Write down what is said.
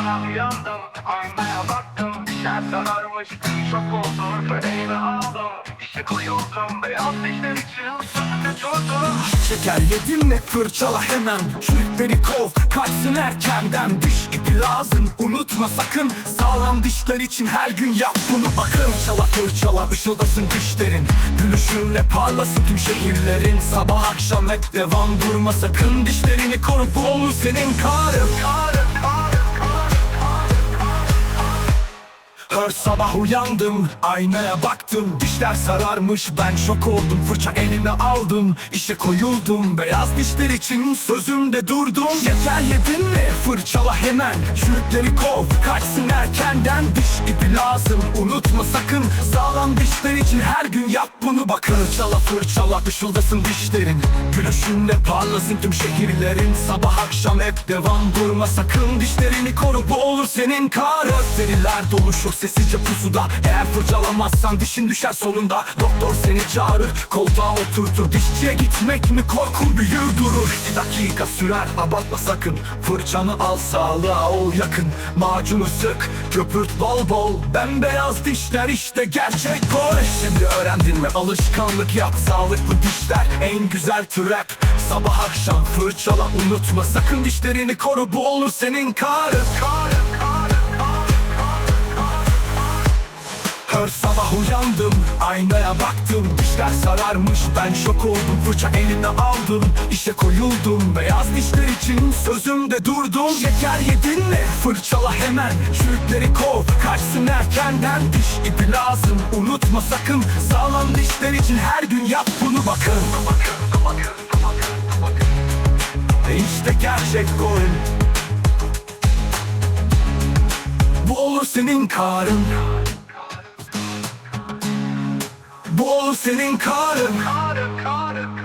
sabah uyandım Aynaya baktım Dişler sararmış Şok oldum Fıreyimi aldım. Koyuldum Beyaz dişler için Şeker yedin ne fırçala hemen. Çürükleri kov kaçsın erkenden. Diş ipi lazım unutma sakın. Sağlam dişler için her gün yap bunu. Bakın çala fırçala ışıldasın dişlerin. Gülüşünle parlasın tüm şehirlerin. Sabah akşam hep devam durma sakın. Dişlerini koru bu olur senin karın Her sabah uyandım, aynaya baktım. Dişler sararmış, ben şok oldum. Fırça eline aldım, işe koyuldum. Beyaz dişler için sözümde durdum. Yeter yedin mi? Fırçala hemen. Çürükleri kov, kaçsın erkenden. Diş ipi lazım, unutma sakın. Sağlam dişler için her yap bunu bakın. Fırçala fırçala, ışıldasın dişlerin. Gülüşünle parlasın tüm şehirlerin. Sabah akşam hep devam durma sakın. Dişlerini koru, bu olur senin karın. Gözleriler doluşur sessizce pusuda. Eğer fırçalamazsan dişin düşer sonunda Doktor seni çağırır koltuğa oturtur. Dişçiye gitmek mi korkun büyür durur. İki dakika sürer abartma sakın. Fırçanı al sağlığa ol yakın. Macunu sık köpürt bol bol. Bembeyaz dişler işte gerçek boy. Şimdi öğrendin mi? Alışkanlık yap. Sağlıklı dişler en güzel türep Sabah akşam fırçala unutma. Sakın dişlerini koru bu olur senin karın Karın sabah uyandım, aynaya baktım. Dişler sararmış, ben şok oldum. Fırça eline aldım, işe koyuldum. Beyaz dişler için sözümde durdum. Şeker yedin mi? Fırçala hemen Çürükleri kov, kaçsın erkenden Diş ipi lazım, unutma sakın Sağlam dişler için her gün yap bunu bakın. E işte gerçek gol. Bu olur senin karın Bu in, caught up. karın, karın.